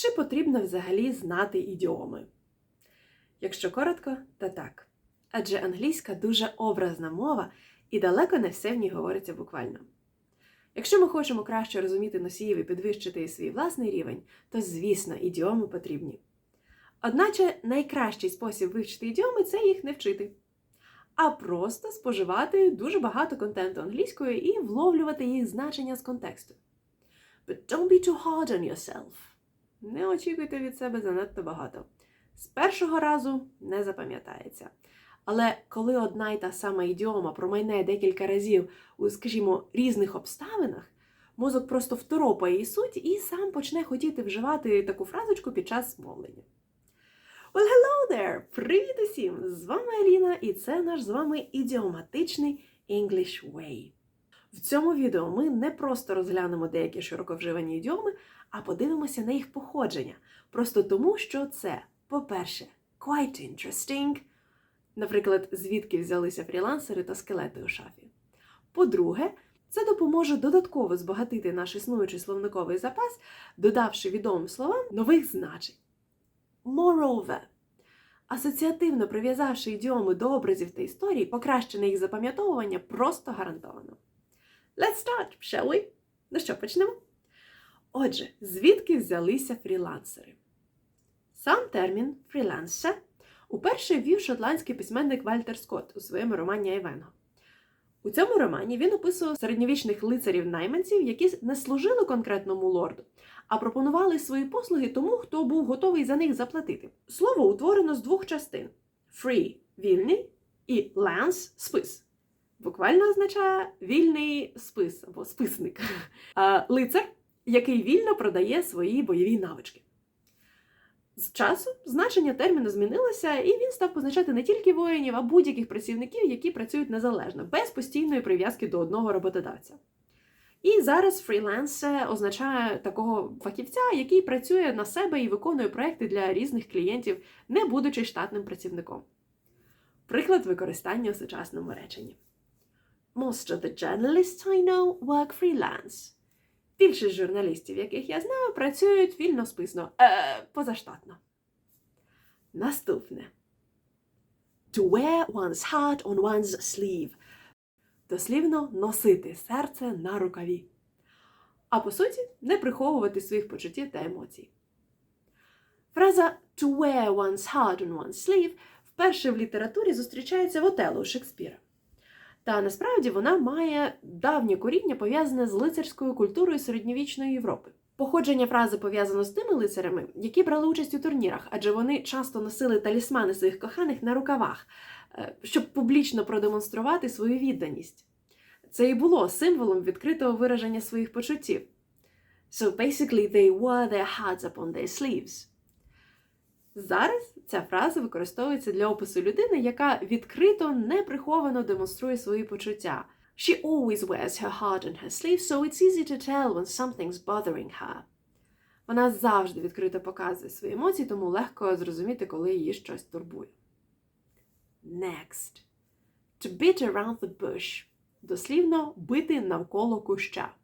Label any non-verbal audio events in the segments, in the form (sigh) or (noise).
Чи потрібно взагалі знати ідіоми? Якщо коротко, то так. Адже англійська дуже образна мова і далеко не все в ній говориться буквально. Якщо ми хочемо краще розуміти носіїв і підвищити свій власний рівень, то, звісно, ідіоми потрібні. Одначе найкращий спосіб вивчити ідіоми це їх не вчити, а просто споживати дуже багато контенту англійською і вловлювати їх значення з контексту. But don't be too hard on yourself. Не очікуйте від себе занадто багато. З першого разу не запам'ятається. Але коли одна й та сама ідіома промайне декілька разів у, скажімо, різних обставинах, мозок просто второпає її суть і сам почне хотіти вживати таку фразочку під час мовлення. Well, hello there! Привіт усім! З вами Аліна, і це наш з вами ідіоматичний English Way. В цьому відео ми не просто розглянемо деякі широко вживані ідіоми, а подивимося на їх походження. Просто тому, що це, по-перше, quite interesting, наприклад, звідки взялися фрілансери та скелети у шафі. По-друге, це допоможе додатково збагатити наш існуючий словниковий запас, додавши відомим словам нових значень. Moreover, асоціативно прив'язавши ідіоми до образів та історій, покращене їх запам'ятовування просто гарантовано. Let's start, shall we? Ну що, почнемо? Отже, звідки взялися фрілансери? Сам термін фрілансер уперше ввів шотландський письменник Вальтер Скотт у своєму романі Айвенго. У цьому романі він описував середньовічних лицарів-найманців, які не служили конкретному лорду, а пропонували свої послуги тому, хто був готовий за них заплатити. Слово утворено з двох частин: free вільний і lance спис. Буквально означає вільний спис або списник. Лицар, який вільно продає свої бойові навички. З часу значення терміну змінилося, і він став позначати не тільки воїнів, а будь-яких працівників, які працюють незалежно, без постійної прив'язки до одного роботодавця. І зараз фріланс означає такого фахівця, який працює на себе і виконує проекти для різних клієнтів, не будучи штатним працівником. Приклад використання у сучасному реченні. Most of the journalists I know work freelance. Більшість журналістів, яких я знаю, працюють вільно списно, е, позаштатно. Наступне. To wear one's heart on one's sleeve. Дослівно носити серце на рукаві. А по суті, не приховувати своїх почуттів та емоцій. Фраза to wear one's heart on one's sleeve вперше в літературі зустрічається в Отелло у Шекспіра. Та насправді вона має давнє коріння пов'язане з лицарською культурою середньовічної Європи. Походження фрази пов'язано з тими лицарями, які брали участь у турнірах, адже вони часто носили талісмани своїх коханих на рукавах, е, щоб публічно продемонструвати свою відданість. Це і було символом відкритого вираження своїх почуттів. So basically they wore their hearts upon their sleeves. Зараз ця фраза використовується для опису людини, яка відкрито, неприховано демонструє свої почуття. She always wears her heart on her sleeve, so it's easy to tell when something's bothering her. Вона завжди відкрито показує свої емоції, тому легко зрозуміти, коли її щось турбує. Next. To beat around the bush. Дослівно бити навколо куща.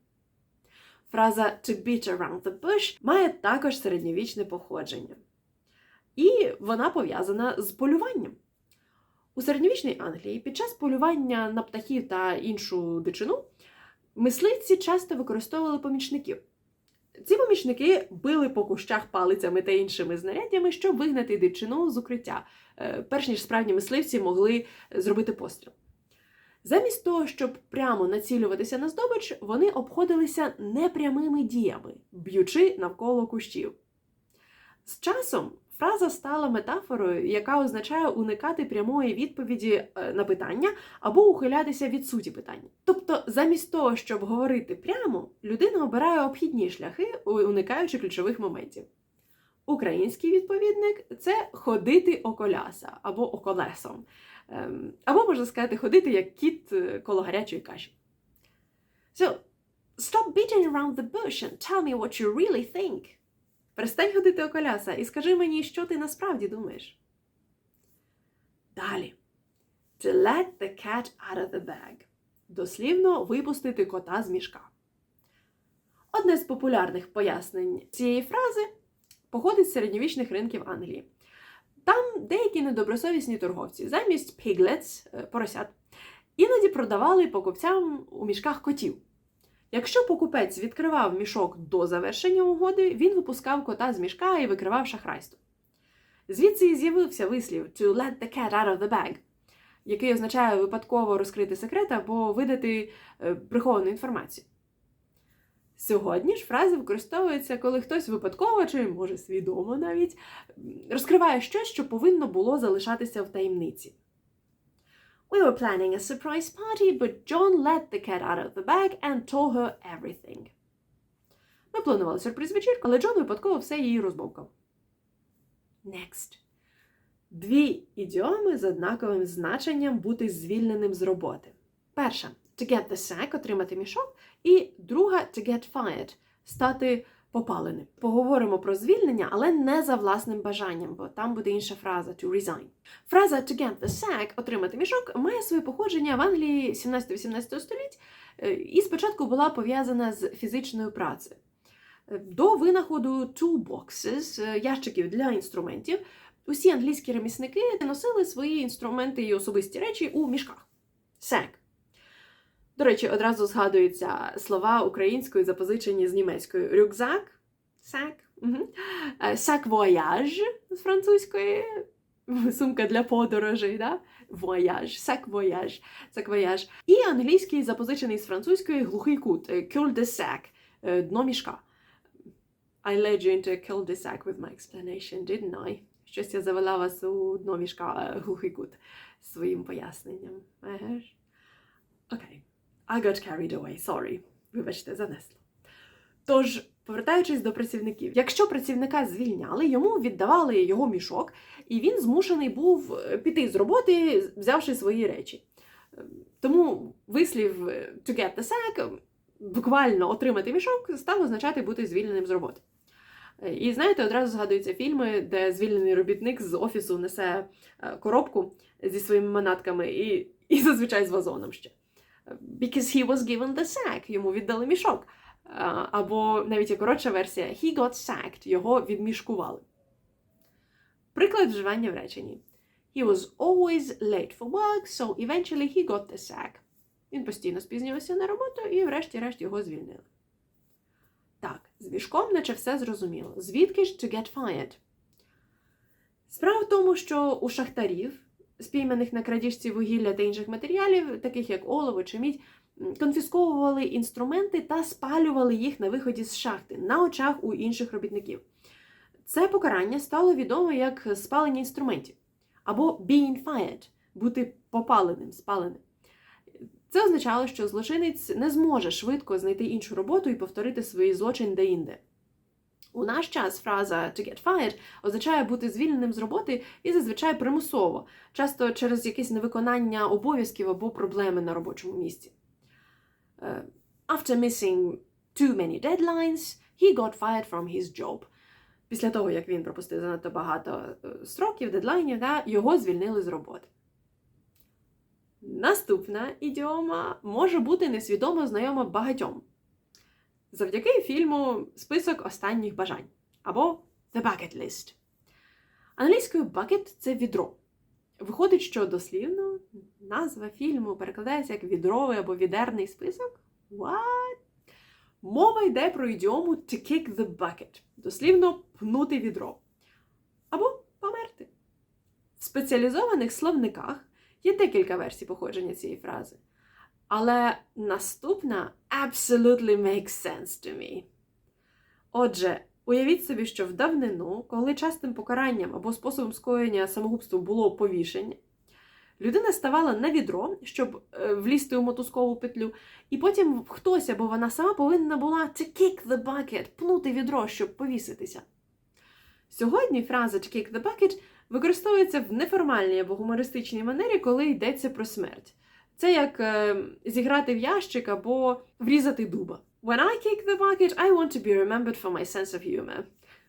Фраза to beat around the bush має також середньовічне походження. І вона пов'язана з полюванням. У середньовічній Англії під час полювання на птахів та іншу дичину мисливці часто використовували помічників. Ці помічники били по кущах палицями та іншими знаряддями, щоб вигнати дичину з укриття, е, перш ніж справді мисливці могли зробити постріл. Замість того, щоб прямо націлюватися на здобич, вони обходилися непрямими діями, б'ючи навколо кущів. З часом фраза стала метафорою, яка означає уникати прямої відповіді е, на питання або ухилятися від суті питання. Тобто, замість того, щоб говорити прямо, людина обирає обхідні шляхи, уникаючи ключових моментів. Український відповідник це ходити околяса або околесом. Ем, Або можна сказати, ходити як кіт е, коло гарячої каші. So, stop beating around the bush and tell me what you really think. Перестань ходити околяса і скажи мені, що ти насправді думаєш. Далі. To let the cat out of the bag. Дослівно випустити кота з мішка. Одне з популярних пояснень цієї фрази походить з середньовічних ринків Англії. Там деякі недобросовісні торговці замість е, поросят, іноді продавали покупцям у мішках котів. Якщо покупець відкривав мішок до завершення угоди, він випускав кота з мішка і викривав шахрайство. Звідси і з'явився вислів to let the cat out of the bag, який означає випадково розкрити секрет або видати е, приховану інформацію. Сьогодні ж фраза використовується, коли хтось випадково чи, може, свідомо навіть розкриває щось, що повинно було залишатися в таємниці. We were planning a surprise party, but John let the cat out of the bag and told her everything. Ми планували сюрприз вечірку, але Джон випадково все її розбовкав. Next. Дві ідіоми з однаковим значенням бути звільненим з роботи. Перша to get the sack, отримати мішок, і друга to get fired, стати попаленим. Поговоримо про звільнення, але не за власним бажанням, бо там буде інша фраза to resign. Фраза to get the sack, отримати мішок, має своє походження в Англії 17-18 століть е, і спочатку була пов'язана з фізичною працею. Е, До винаходу toolboxes, е, ящиків для інструментів, усі англійські ремісники носили свої інструменти і особисті речі у мішках. Sack. До речі, одразу згадуються слова українською, запозичені з німецькою. Рюкзак, сак, угу. сак вояж з французької, (laughs) сумка для подорожей, да? вояж, сак вояж, сак вояж. І англійський, запозичений з французької глухий кут, cul de sac, е, дно мішка. I led you into a cul-de-sac with my explanation, didn't I? Щось я завела вас у дно мішка е, глухий кут своїм поясненням. Еге ж? I got carried away, sorry. Вибачте, занесло. Тож, повертаючись до працівників, якщо працівника звільняли, йому віддавали його мішок, і він змушений був е, піти з роботи, взявши свої речі. Е, Тому вислів е, to get the sack, буквально отримати мішок, став означати бути звільненим з роботи. І знаєте, одразу згадуються фільми, де звільнений робітник з офісу несе коробку зі своїми манатками і, і зазвичай з вазоном ще. Because he was given the sack, йому віддали мішок. Або навіть є коротша версія he got sacked, його відмішкували. Приклад вживання в реченні. He was always late for work, so eventually he got the sack. Він постійно спізнювався на роботу і врешті-решт його звільнили. Так, з мішком наче все зрозуміло. Звідки ж to get fired? Справа в тому, що у шахтарів, спійманих на крадіжці вугілля та інших матеріалів, таких як олово чи мідь, конфісковували інструменти та спалювали їх на виході з шахти на очах у інших робітників. Це покарання стало відомо як спалення інструментів або being fired – бути попаленим, спаленим. Це означало, що злочинець не зможе швидко знайти іншу роботу і повторити свій злочин де-інде. У наш час фраза to get fired означає бути звільненим з роботи і зазвичай примусово, часто через якесь невиконання обов'язків або проблеми на робочому місці. Е, After missing too many deadlines, he got fired from his job. Після того, як він пропустив занадто багато е, строків, дедлайнів, да, його звільнили з роботи. Наступна ідіома може бути несвідомо знайома багатьом. Завдяки фільму Список останніх бажань або The Bucket List. Англійською bucket – це відро. Виходить, що дослівно назва фільму перекладається як відровий або відерний список. What? Мова йде про ідіому to kick the bucket. Дослівно пнути відро. Або померти. В спеціалізованих словниках є декілька версій походження цієї фрази. Але наступна absolutely makes sense to me. Отже, уявіть собі, що в давнину, коли частим покаранням або способом скоєння самогубства було повішення, людина ставала на відро, щоб е, влізти у мотузкову петлю, і потім хтось або вона сама повинна була to kick the bucket, пнути відро, щоб повіситися. Сьогодні фраза to kick the bucket використовується в неформальній або гумористичній манері, коли йдеться про смерть. Це як е, зіграти в ящик або врізати дуба. When I kick the bucket, I want to be remembered for my sense of humor.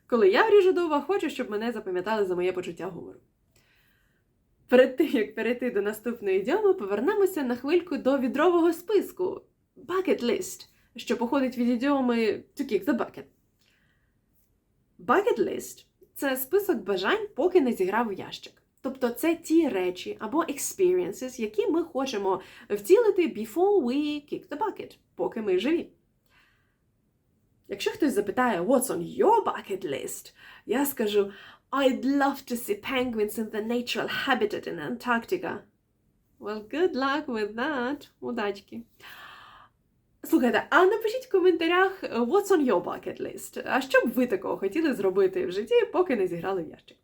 Коли я вріжу дуба, хочу, щоб мене запам'ятали за моє почуття гумору. Перед тим, як перейти до наступної ідіоми, повернемося на хвильку до відрового списку bucket list, що походить від ідіоми to kick the bucket. Bucket list – це список бажань, поки не зіграв у ящик. Тобто це ті речі або experiences, які ми хочемо втілити before we kick the bucket, поки ми живі. Якщо хтось запитає What's on your bucket list? Я скажу I'd love to see penguins in the natural habitat in Antarctica. Well, good luck with that. Удачки. Слухайте, а напишіть в коментарях What's on your bucket list? А що б ви такого хотіли зробити в житті, поки не зіграли в ящик?